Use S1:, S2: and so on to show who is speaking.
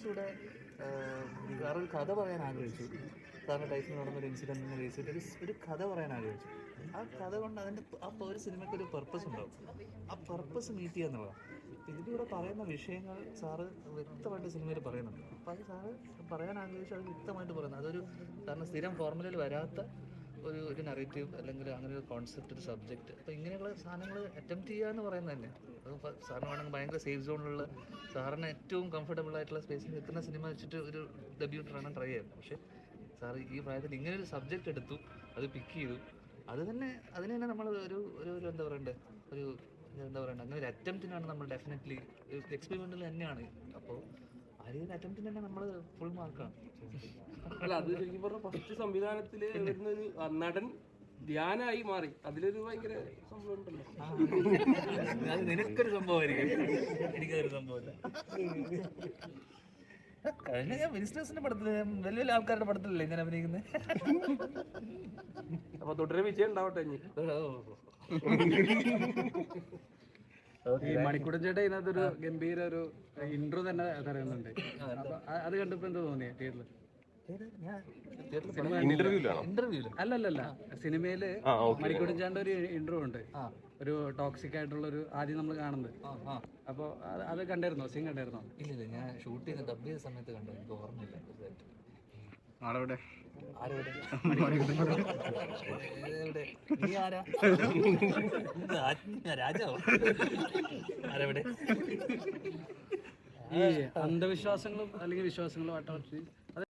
S1: കുറച്ചുകൂടെ വേറൊരു കഥ പറയാൻ ആഗ്രഹിച്ചു. സാറിന് ലൈഫിൽ നടന്നൊരു ബേസ് ചെയ്തിട്ട് ഒരു ഒരു കഥ പറയാൻ ആഗ്രഹിച്ചു. ആ കഥ കൊണ്ട് അതിന്റെ ആ ഒരു സിനിമയ്ക്ക് ഒരു പർപ്പസ് ഉണ്ടാവും. ആ പർപ്പസ് മീറ്റ് ചെയ്യുക എന്നുള്ളതാണ്. ഇതിലൂടെ പറയുന്ന വിഷയങ്ങൾ സാറ് വ്യക്തമായിട്ട് സിനിമയിൽ പറയുന്നുണ്ട്. അപ്പോൾ അത് സാറ് പറയാൻ ആഗ്രഹിച്ചു അത് വ്യക്തമായിട്ട് പറയുന്നത് അതൊരു സാറിന് സ്ഥിരം ഫോർമുലയിൽ വരാത്ത ഒരു ഒരു നറേറ്റീവ് അല്ലെങ്കിൽ അങ്ങനെ ഒരു കോൺസെപ്റ്റ് ഒരു സബ്ജക്റ്റ് അപ്പോൾ ഇങ്ങനെയുള്ള സാധനങ്ങൾ അറ്റംപ്റ്റ് ചെയ്യുക എന്ന് പറയുന്നത് തന്നെ. അത് ഫ- സാറിന് വേണമെങ്കിൽ ഭയങ്കര സേഫ് സോണിലുള്ള സാറിന് ഏറ്റവും കംഫർട്ടബിൾ ആയിട്ടുള്ള സ്പേസിൽ നിൽക്കുന്ന സിനിമ വെച്ചിട്ട് ഒരു ഡെബ്യൂട്ട് ആണ് ട്രൈ ചെയ്യുന്നത്. പക്ഷേ സാർ ഈ പ്രായത്തിൽ ഇങ്ങനെ ഒരു സബ്ജക്റ്റ് എടുത്തു അത് പിക്ക് ചെയ്തു അത് തന്നെ അതിന് തന്നെ നമ്മൾ ഒരു ഒരു എന്താ പറയണ്ടേ ഒരു എന്താ പറയണ്ടേ അങ്ങനെ ഒരു അറ്റംപ്റ്റിനാണ് നമ്മൾ ഡെഫിനറ്റ്ലി എക്സ്പെരിമെന്റിൽ തന്നെയാണ്. അപ്പോൾ അറ്റംപ്റ്റിന് തന്നെ നമ്മൾ ഫുൾ മാർക്കാണ്
S2: അല്ല അത് ശരിക്കും പറഞ്ഞ ഫസ്റ്റ് സംവിധാനത്തിൽ വരുന്ന ഒരു നടൻ ധ്യാനായി മാറി. അതിലൊരു ഭയങ്കര സംഭവം ഉണ്ടല്ലോ.
S1: അത് നിനക്കൊരു സംഭവമായിരിക്കും. എനിക്കതൊരു സംഭവമില്ല. കഴിഞ്ഞ ഞാൻ മിനിസ്റ്റേഴ്സിന്റെ പടത്തിൽ വലിയ വലിയ ആൾക്കാരുടെ പടത്തിലല്ലേ ഇങ്ങനെ അഭിനയിക്കുന്നത്
S2: അപ്പൊ തുടരെ വിജയം ഉണ്ടാവട്ടെ ഇനി.
S3: ഈ മണിക്കൂടൻ ചേട്ടൻ ഇതിനകത്തൊരു ഗംഭീര ഒരു ഇൻട്രോ തന്നെ തരുന്നുണ്ട് അപ്പൊ അത്. കണ്ടപ്പോ എന്താ തോന്നിയ തിയേറ്ററിൽ അല്ലല്ല സിനിമയിൽ മണിക്കൂടൻ ചേട്ടന്റെ ഒരു ഇന്റർവ്യൂ ഉണ്ട്. ഒരു ടോക്സിക് ആയിട്ടുള്ള ഒരു ആദ്യം നമ്മൾ കാണുന്നത്. അപ്പോൾ അത് കണ്ടായിരുന്നോ? സീൻ കണ്ടായിരുന്നോ?
S1: ഇല്ല ഞാൻ ഷൂട്ട് ചെയ്ത് ഡബ് ചെയ്ത സമയത്ത് കണ്ടു. എനിക്ക് ഓർമ്മയില്ല. ചെറുതായിട്ട്.
S3: ആളെവിടെ
S1: ആരെവിടെ? നീ ആരാ എന്ത് ആജ്ഞ രാജാവോ ആരെവിടെ
S3: ഈ അന്ധവിശ്വാസങ്ങളും അല്ലെങ്കിൽ വിശ്വാസങ്ങളും ആയിട്ട്